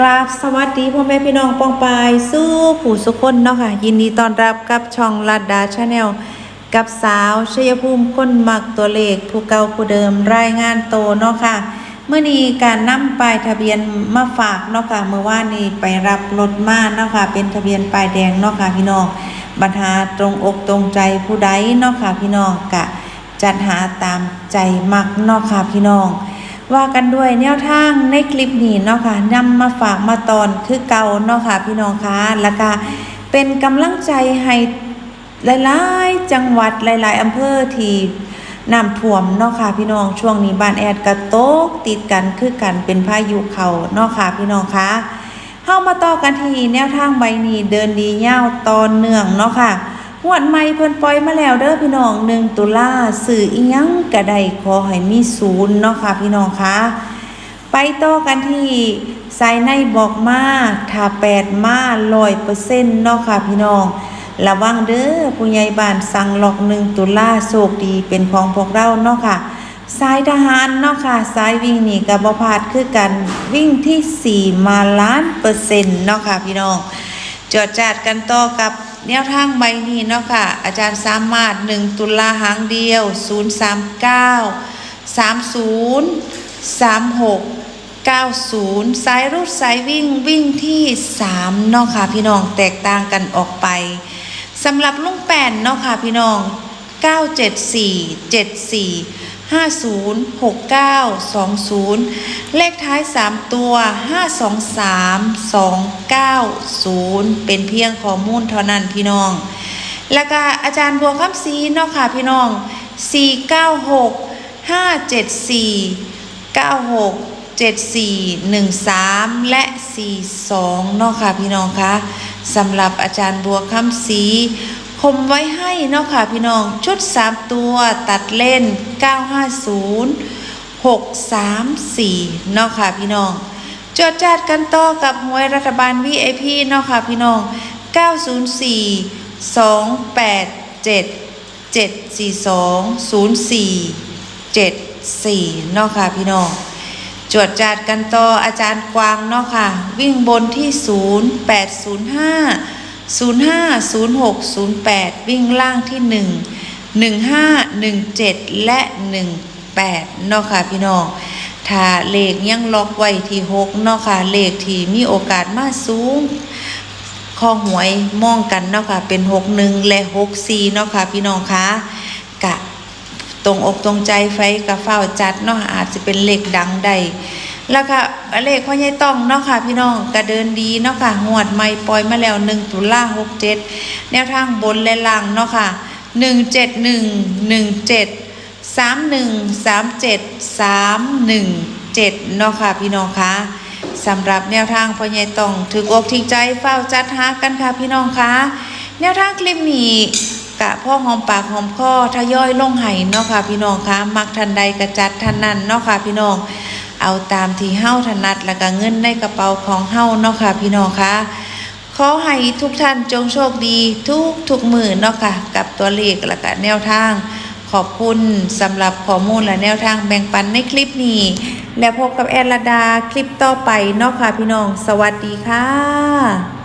กราบสวัสดีพ่อแม่พี่น้องปองปายสู้ผู้สุคนเนาะค่ะ ยินดีต้อนรับกับช่องลัดดาชาแนลกับสาวชยภูมิคนมักตัวเลขผู้เก่าผู้เดิมรายงานโตเนาะค่ะเมื่อนี้การนำป้ายทะเบียนมาฝากเนาะค่ะเมื่อวานนี้ไปรับรถมาเนาะค่ะเป็นทะเบียนป้ายแดงเนาะค่ะพี่น้องปัญหาตรงอกตรงใจผู้ใดเนาะค่ะพี่น้องกะจัดหาตามใจมักเนาะค่ะพี่น้อง ว่ากันด้วยแนวทางในคลิปนี้เนาะค่ะนำมาฝากมาตอนคือเก่าเนาะค่ะพี่น้องคะแล้วก็เป็นกำลังใจให้หลายๆ จังหวัดหลาย ๆอำเภอที่น้ำท่วมเนาะค่ะพี่น้องช่วงนี้บ้านแอดกระตกติดกันคือกันเป็นพายุเขาเนาะค่ะพี่น้องคะเข้ามาต่อกันทีแนวทางใบนี้เดินดีเยาวตอนเนื่องเนาะค่ะ หวดใหม่เพิ่นปล่อยมาแล้วเด้อพี่น้องหนึ่งตุลาสื่ออียังกระไดขอให้มีศูนย์เนาะค่ะพี่น้องคะไปต่อกันที่สายในบอกมาถ้าแปดมาร้อยเปอร์เซ็นต์เนาะค่ะพี่น้อง ระวังเด้อผู้ใหญ่บ้านสั่งหลอกหนึ่งตุลาโชคดีเป็นของพวกเราเนาะค่ะสายทหารเนาะค่ะสายวิ่งนี่กับบพาดคือกันวิ่งที่สี่มาล้านเปอร์เซ็นต์เนาะค่ะพี่น้องจอดจัดกันต่อกับ แนวทางใบนี้เนาะค่ะ อาจารย์สามารถหนึ่งตุลาหางเดียว 039 30 36 90 สายรูดสายวิ่งวิ่งที่3เนาะค่ะพี่น้องแตกต่างกันออกไปสำหรับลุงแป่นเนาะค่ะพี่น้อง 974 74 50 69 20 เลขท้าย 3 ตัว 523 290 เป็นเพียงข้อมูลเท่านั้นพี่น้อง แล้วก็อาจารย์บัวคำศีเนาะค่ะพี่น้อง 496 574 96 7413 และ 42 เนาะค่ะพี่น้องคะสำหรับอาจารย์บัวคำศรี คมไว้ให้เนาะค่ะพี่น้องชุด 3 ตัวตัดเล่น 950 634เนาะค่ะพี่น้องจดจัดกันต่อกับหวยรัฐบาล VIP เนาะค่ะพี่น้อง 904 287 742 04 74เนาะค่ะพี่น้องจวดจัดกันต่ออาจารย์กวางเนาะค่ะ วิ่งบนที่ 0805 0 5 06 0 8 วิ่งล่างที่ 1 1 5 1 7 และ 1 8เนาะค่ะพี่น้องถ้าเลขยังล็อกไว้ที่6เนาะค่ะเลขที่มีโอกาสมาสูงข้อหวยมองกันเนาะค่ะเป็น 6 1 และ 6 4เนาะค่ะพี่น้องคะกะตรงอกตรงใจไฟกับเฝ้าจัดเนาะอาจจะเป็นเลขดังใด แล้วก็เลขพ่อใหญ่ต้องเนาะค่ะ พี่น้องก็เดินดีเนาะค่ะงวดใหม่ปล่อยมาแล้ว1ตุลา67แนวทางบนและล่างเนาะค่ะ171 17 31 37 317เจ็ดสามหนึ่งสามเจ็ดสามหนึ่งเจ็ดเนาะค่ะพี่น้องคะสำหรับแนวทางพ่อใหญ่ต้องถึกอกถึกใจเฝ้าจัดหากันค่ะพี่น้องคะแนวทางคลิปนี้กะพ่อหอมปากหอมคอทยอยลงไห้เนาะค่ะพี่น้องคะมักทันใดกระจัดทันนั้นเนาะค่ะพี่น้อง เอาตามที่เฮ้าถนัดแล้วก็เงินในกระเป๋าของเฮ้าเนาะค่ะพี่น้องคะขอให้ทุกท่านจงโชคดีทุกทุกมือเนาะค่ะกับตัวเลขและก็แนวทาง ขอบคุณสำหรับข้อมูลและแนวทางแบ่งปันในคลิปนี้ แล้วพบกับแอดลดาคลิปต่อไปเนาะค่ะพี่น้อง สวัสดีค่ะ